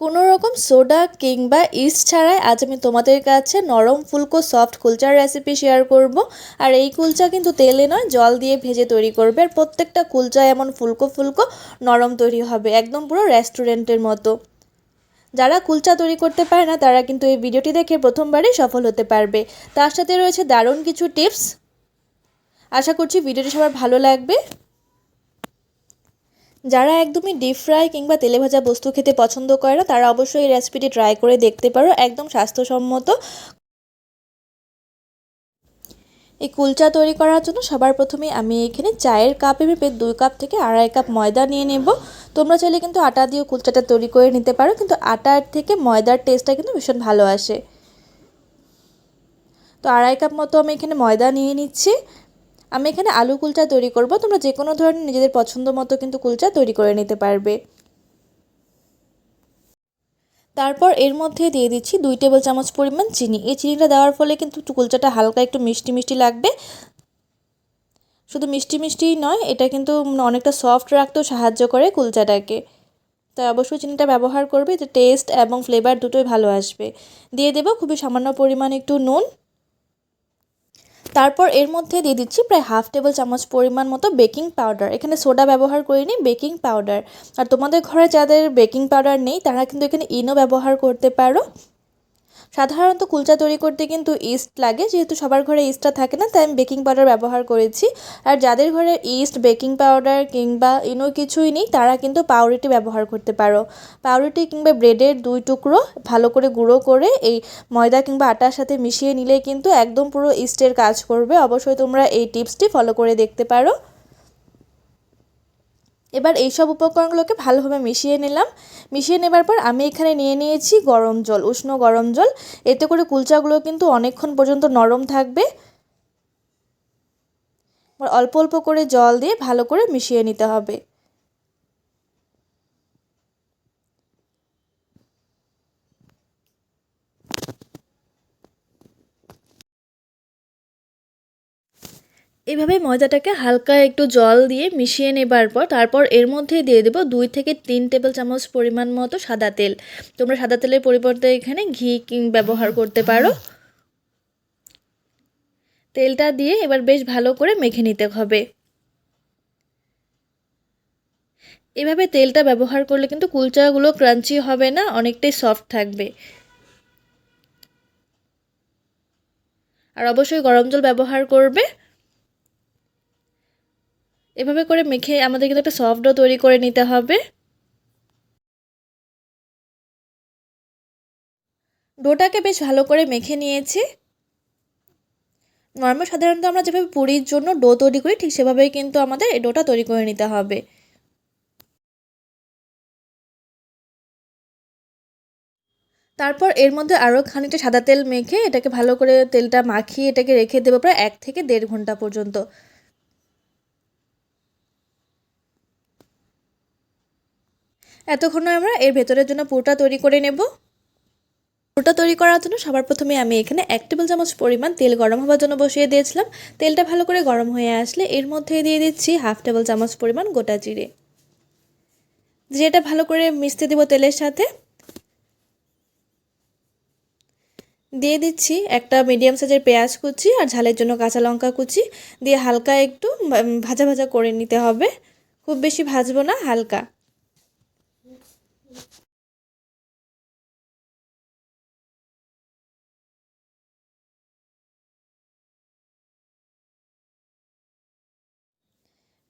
কোনো রকম সোডা কিংবা ইস্ট ছাড়াই আজ আমি তোমাদের কাছে নরম ফুলকো সফট কুলচার রেসিপি শেয়ার করব। আর এই কুলচা কিন্তু তেলে নয়, জল দিয়ে ভেজে তৈরি করবে। আর প্রত্যেকটা কুলচা এমন ফুলকো ফুলকো নরম তৈরি হবে, একদম পুরো রেস্টুরেন্টের মতো। যারা কুলচা তৈরি করতে পারে না, তারা কিন্তু এই ভিডিওটি দেখে প্রথমবারই সফল হতে পারবে। তার সাথে রয়েছে দারুণ কিছু টিপস আশা করছি ভিডিওটি সবার ভালো লাগবে। যারা একদমই ডিপ ফ্রাই কিংবা তেলে ভাজা বস্তু খেতে পছন্দ করে না, তারা অবশ্যই এই রেসিপিটি ট্রাই করে দেখতে পারো, একদম স্বাস্থ্যসম্মত। এই কুলচা তৈরি করার জন্য সবার প্রথমে আমি এখানে চায়ের কাপে মেপে দুই কাপ থেকে আড়াই কাপ ময়দা নিয়ে নেব। তোমরা চাইলে কিন্তু আটা দিয়েও কুলচাটা তৈরি করে নিতে পারো, কিন্তু আটার থেকে ময়দার টেস্টটা কিন্তু ভীষণ ভালো আসে। তো আড়াই কাপ মতো আমি এখানে ময়দা নিয়ে নিচ্ছি। আমি এখানে আলু কুলচা তৈরি করব। তোমরা যে কোনো ধরনের নিজেদের পছন্দ মতো কিন্তু কুলচা তৈরি করে নিতে পারবে। তারপর এর মধ্যে দিয়ে দিচ্ছি দুই টেবিল চামচ পরিমাণ চিনি। এই চিনিটা দেওয়ার ফলে কিন্তু কুলচাটা হালকা একটু মিষ্টি মিষ্টি লাগবে। শুধু মিষ্টি মিষ্টিই নয়, এটা কিন্তু অনেকটা সফট রাখতেও সাহায্য করে কুলচাটাকে। তাই অবশ্যই চিনিটা ব্যবহার করবে, যে টেস্ট এবং ফ্লেভার দুটোই ভালো আসবে। দিয়ে দেবো খুবই সামান্য পরিমাণ একটু নুন। তারপর এর মধ্যে দিয়ে দিচ্ছি প্রায় হাফ টেবিল চামচ পরিমাণ মতো বেকিং পাউডার। এখানে সোডা ব্যবহার করিনি, বেকিং পাউডার। আর তোমাদের ঘরে যাদের বেকিং পাউডার নেই, তারা কিন্তু এখানে ইনো ব্যবহার করতে পারো। সাধারণত কুলচা তৈরি করতে কিন্তু ইস্ট লাগে, যেহেতু সবার ঘরে ইস্টটা থাকে না, তাই আমি বেকিং পাউডার ব্যবহার করেছি। আর যাদের ঘরে ইস্ট, বেকিং পাউডার কিংবা ইনো কিছুই নেই, তারা কিন্তু পাউরুটি ব্যবহার করতে পারো। পাউরুটি কিংবা ব্রেডের দুই টুকরো ভালো করে গুঁড়ো করে এই ময়দা কিংবা আটার সাথে মিশিয়ে নিলে কিন্তু একদম পুরো ইস্টের কাজ করবে। অবশ্যই তোমরা এই টিপসটি ফলো করে দেখতে পারো। এবার এই সব উপকরণগুলোকে ভালোভাবে মিশিয়ে নিলাম। মিশিয়ে নেবার পর আমি এখানে নিয়ে নিয়েছি গরম জল, উষ্ণ গরম জল। এতে করে কুলচাগুলো কিন্তু অনেকক্ষণ পর্যন্ত নরম থাকবে। অল্প অল্প করে জল দিয়ে ভালো করে মিশিয়ে নিতে হবে। এভাবে ময়দাটাকে হালকা একটু জল দিয়ে মিশিয়ে নেবার পর তারপর এর মধ্যে দিয়ে দেবো দুই থেকে তিন টেবিল চামচ পরিমাণ মতো সাদা তেল। তোমরা সাদা তেলের পরিবর্তে এখানে ঘি ব্যবহার করতে পারো। তেলটা দিয়ে এবার বেশ ভালো করে মেখে নিতে হবে। এভাবে তেলটা ব্যবহার করলে কিন্তু কুলচাগুলো ক্রাঞ্চি হবে না, অনেকটাই সফট থাকবে। আর অবশ্যই গরম জল ব্যবহার করবে। এভাবে করে মেখে আমাদের কিন্তু একটা সফট ডো তৈরি করে নিতে হবে। ডোটাকে বেশ ভালো করে মেখে নিয়েছি। নর্মাল সাধারণত আমরা যেভাবে পুরীর জন্য ডো তৈরি করি ঠিক সেভাবেই কিন্তু আমাদের এই ডোটা তৈরি করে নিতে হবে। তারপর এর মধ্যে আরও খানিকটা সাদা তেল মেখে এটাকে ভালো করে তেলটা মাখিয়ে এটাকে রেখে দেবো প্রায় এক থেকে দেড় ঘণ্টা পর্যন্ত। এতক্ষণ আমরা, এর ভেতরের জন্য পুরোটা তৈরি করে নেব। পুরোটা তৈরি করার জন্য সবার প্রথমে আমি এখানে এক টেবিল চামচ পরিমাণ তেল গরম হওয়ার জন্য বসিয়ে দিয়েছিলাম। তেলটা ভালো করে গরম হয়ে আসলে এর মধ্যে দিয়ে দিচ্ছি হাফ টেবিল চামচ পরিমাণ গোটা জিরে। জিরেটা ভালো করে মিশতে দেবো তেলের সাথে। দিয়ে দিচ্ছি একটা মিডিয়াম সাইজের পেঁয়াজ কুচি আর ঝালের জন্য কাঁচা লঙ্কা কুচি। দিয়ে হালকা একটু ভাজা ভাজা করে নিতে হবে। খুব বেশি ভাজবো না, হালকা।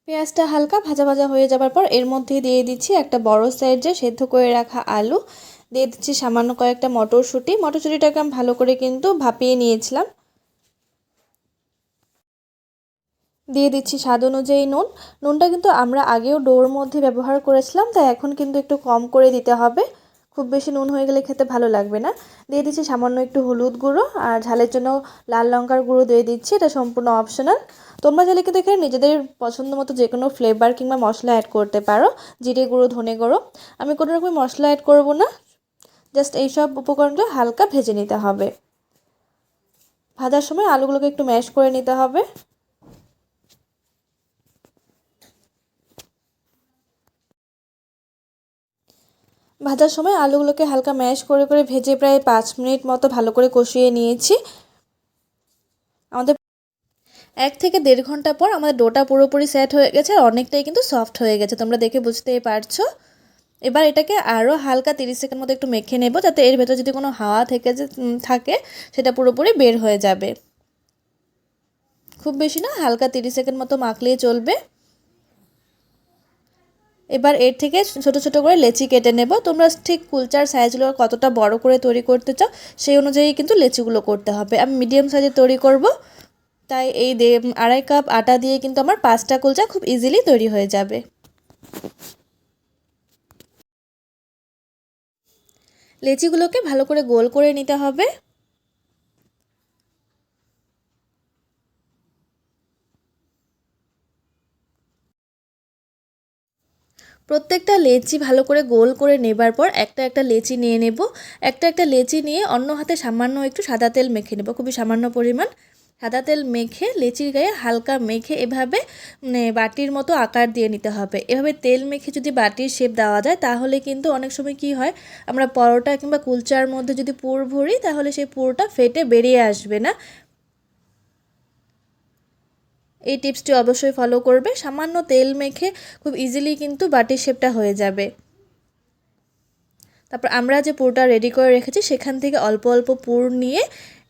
পেঁয়াজটা হালকা ভাজা ভাজা হয়ে যাবার পর এর মধ্যে দিয়ে দিচ্ছি একটা বড় সাইজে সেদ্ধ করে রাখা আলু। দিয়ে দিচ্ছি সামান্য কয়েকটা মটরশুঁটি। মটরশুঁটিটাকে আমি ভালো করে কিন্তু ভাপিয়ে নিয়েছিলাম। দিয়ে দিচ্ছি স্বাদ অনুযায়ী নুন। নুনটা কিন্তু আমরা আগেও ডোর মধ্যে ব্যবহার করেছিলাম, তাই এখন কিন্তু একটু কম করে দিতে হবে। খুব বেশি নুন হয়ে গেলে খেতে ভালো লাগবে না। দিয়ে দিচ্ছি সামান্য একটু হলুদ গুঁড়ো আর ঝালের জন্য লাল লঙ্কার গুঁড়ো দিয়ে দিচ্ছি, এটা সম্পূর্ণ অপশনাল তোমরা চাইলে কিন্তু এখানে নিজেদের পছন্দ মতো যে কোনো ফ্লেভার কিংবা মশলা অ্যাড করতে পারো, জিরে গুঁড়ো, ধনে গুঁড়ো। আমি কোনো রকম মশলা অ্যাড করব না জাস্ট এইসব উপকরণগুলো হালকা ভেজে নিতে হবে। ভাজার সময় আলুগুলোকে একটু ম্যাশ করে নিতে হবে। ভাজার সময় আলুগুলোকে হালকা ম্যাশ করে করে ভেজে প্রায় পাঁচ মিনিট মতো ভালো করে কষিয়ে নিয়েছি। আমাদের এক থেকে দেড় ঘণ্টা পর আমাদের ডোটা পুরোপুরি সেট হয়ে গেছে আর অনেকটাই কিন্তু সফট হয়ে গেছে, তোমরা দেখে বুঝতেই পারছ। এবার এটাকে আরও হালকা তিরিশ সেকেন্ড মতো একটু মেখে নেব যাতে এর ভেতর যদি কোনো হাওয়া থেকে যে থাকে সেটা পুরোপুরি বের হয়ে যাবে। খুব বেশি না, হালকা তিরিশ সেকেন্ড মতো মাখলেই চলবে। এবার এর থেকে ছোট ছোট করে লেচি কেটে নেব। তোমরা ঠিক কুলচার সাইজগুলো কতটা বড় করে তৈরি করতে চাও, সেই অনুযায়ী কিন্তু লেচিগুলো করতে হবে। আমি মিডিয়াম সাইজে তৈরি করব। তাই এই আড়াই কাপ আটা দিয়ে কিন্তু আমার পাঁচটা কুলচা খুব ইজিলি তৈরি হয়ে যাবে। লেচিগুলোকে ভালো করে গোল করে নিতে হবে। প্রত্যেকটা লেচি ভালো করে গোল করে নেবার পর একটা একটা লেচি নিয়ে নেব। একটা একটা লেচি নিয়ে অন্য হাতে সামান্য একটু সাদা তেল মেখে নেব, খুবই সামান্য পরিমাণ। সাদা তেল মেখে লেচির গায়ে হালকা মেখে এভাবে মানে বাটির মতো আকার দিয়ে নিতে হবে। এভাবে তেল মেখে যদি বাটির শেপ দেওয়া যায়, তাহলে কিন্তু অনেক সময় কি হয়, আমরা পরোটা কিংবা কুলচার মধ্যে যদি পুর ভরি, তাহলে সেই পুরোটা ফেটে বেরিয়ে আসবে না। এই টিপসটি অবশ্যই ফলো করবে। সামান্য তেল মেখে খুব ইজিলি কিন্তু বাটির শেপটা হয়ে যাবে। তারপর আমরা যে পুরটা রেডি করে রেখেছি, সেখান থেকে অল্প অল্প পুর নিয়ে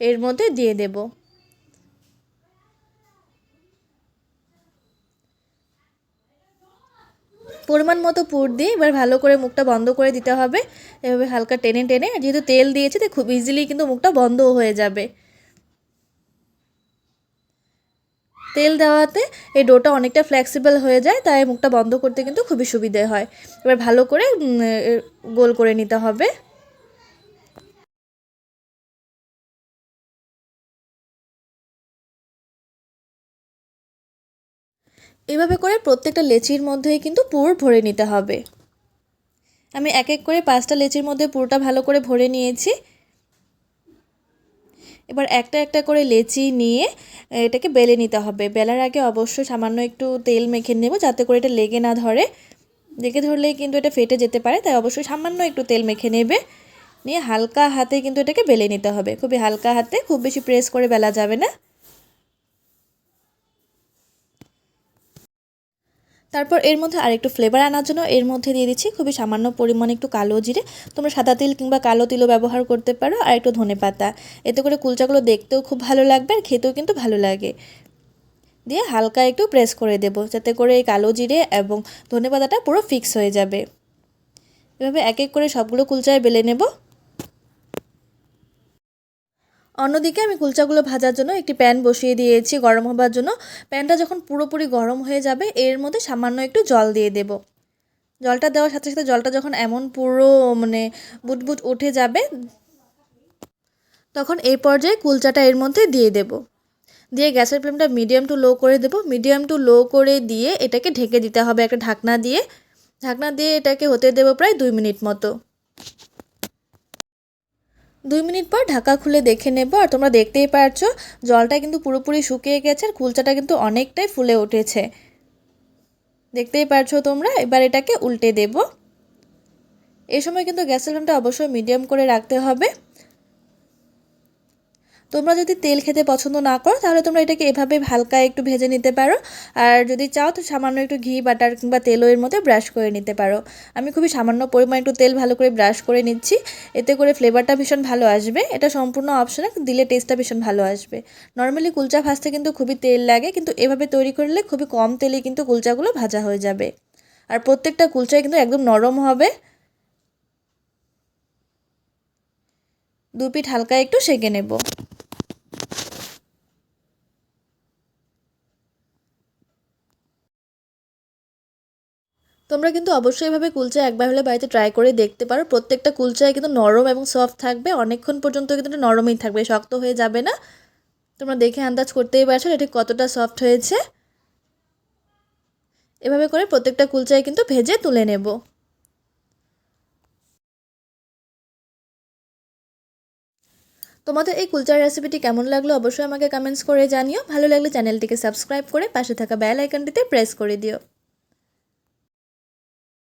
এর মধ্যে দিয়ে দেব। পরিমাণ মতো পুর দিয়ে এবার ভালো করে মুখটা বন্ধ করে দিতে হবে। এভাবে হালকা টেনে টেনে, যেহেতু তেল দিয়েছে তো খুব ইজিলি কিন্তু মুখটা বন্ধও হয়ে যাবে। তেল দেওয়াতে এই ডোটা অনেকটা ফ্লেক্সিবল হয়ে যায়, তাই মুখটা বন্ধ করতে কিন্তু খুবই সুবিধে হয়। এবার ভালো করে গোল করে নিতে হবে। এভাবে করে প্রত্যেকটা লেচির মধ্যেই কিন্তু পুর ভরে নিতে হবে। আমি এক এক করে পাঁচটা লেচির মধ্যে পুরোটা ভালো করে ভরে নিয়েছি। এবার একটা একটা করে লেচি নিয়ে এটাকে বেলে নিতে হবে। বেলার আগে অবশ্যই সামান্য একটু তেল মেখে নেব যাতে করে এটা লেগে না ধরে। লেগে ধরলেই কিন্তু এটা ফেটে যেতে পারে, তাই অবশ্যই সামান্য একটু তেল মেখে নেবে। নিয়ে হালকা হাতে কিন্তু এটাকে বেলে নিতে হবে। খুবই হালকা হাতে, খুব বেশি প্রেস করে বেলা যাবে না। তারপর এর মধ্যে আরেকটু ফ্লেভার আনার জন্য এর মধ্যে দিয়ে দিচ্ছি খুবই সামান্য পরিমাণে একটু কালো জিরে। তোমরা সাদা তিল কিংবা কালো তিলও ব্যবহার করতে পারো আর একটু ধনে পাতা। এতে করে কুলচাগুলো দেখতেও খুব ভালো লাগবে আর খেতেও কিন্তু ভালো লাগে। দিয়ে হালকা একটু প্রেস করে দেব যাতে করে এই কালো জিরে এবং ধনে পাতাটা পুরো ফিক্স হয়ে যাবে। এভাবে এক এক করে সবগুলো কুলচায় বেলে নেব। অন্যদিকে আমি কুলচাগুলো ভাজার জন্য একটি প্যান বসিয়ে দিয়েছি গরম হবার জন্য। প্যানটা যখন পুরোপুরি গরম হয়ে যাবে, এর মধ্যে সামান্য একটু জল দিয়ে দেব। জলটা দেওয়ার সাথে সাথে জলটা যখন এমন পুরো মানে বুটবুট উঠে যাবে, তখন এই পর্যায়ে কুলচাটা এর মধ্যে দিয়ে দেব। দিয়ে গ্যাসের ফ্লেমটা মিডিয়াম টু লো করে দেব। মিডিয়াম টু লো করে দিয়ে এটাকে ঢেকে দিতে হবে একটা ঢাকনা দিয়ে। ঢাকনা দিয়ে এটাকে হতে দেবো প্রায় দুই মিনিট মতো। দুই মিনিট পর ঢাকা খুলে দেখে নেব আর তোমরা দেখতেই পারছ, জলটা কিন্তু পুরোপুরি শুকিয়ে গেছে আর কুলচাটা কিন্তু অনেকটাই ফুলে উঠেছে। দেখতেই পারছ তোমরা, এবার এটাকে উল্টে দেব। এ সময় কিন্তু গ্যাসের ফ্লেমটা অবশ্যই মিডিয়াম করে রাখতে হবে। তোমরা যদি তেল খেতে পছন্দ না করো, তাহলে তোমরা এটাকে এভাবে হালকা একটু ভেজে নিতে পারো। আর যদি চাও তো সামান্য একটু ঘি, বাটার কিংবা তেলও এর মধ্যে ব্রাশ করে নিতে পারো। আমি খুবই সামান্য পরিমাণ একটু তেল ভালো করে ব্রাশ করে নিচ্ছি। এতে করে ফ্লেভারটা ভীষণ ভালো আসবে। এটা সম্পূর্ণ অপশনে দিলে টেস্টটা ভীষণ ভালো আসবে। নর্মালি কুলচা ভাজতে কিন্তু খুবই তেল লাগে, কিন্তু এভাবে তৈরি করলে খুবই কম তেলে কিন্তু কুলচাগুলো ভাজা হয়ে যাবে। আর প্রত্যেকটা কুলচাই কিন্তু একদম নরম হবে। দু পিঠ হালকা একটু সেঁকে নেব। তোমরা কিন্তু অবশ্যই এভাবে কুলচা একবার হলে বাড়িতে ট্রাই করে দেখতে পারো। প্রত্যেকটা কুলচায় কিন্তু নরম এবং সফট থাকবে। অনেকক্ষণ পর্যন্ত কিন্তু নরমই থাকবে, শক্ত হয়ে যাবে না। তোমরা দেখে আন্দাজ করতেই পারছ এটি কতটা সফট হয়েছে। এভাবে করে প্রত্যেকটা কুলচায় কিন্তু ভেজে তুলে নেব। তোমাদের এই কুলচার রেসিপিটি কেমন লাগল অবশ্যই আমাকে কমেন্টস করে জানিও। ভালো লাগলে চ্যানেলটিকে সাবস্ক্রাইব করে পাশে থাকা বেল আইকনটিতে প্রেস করে দিও।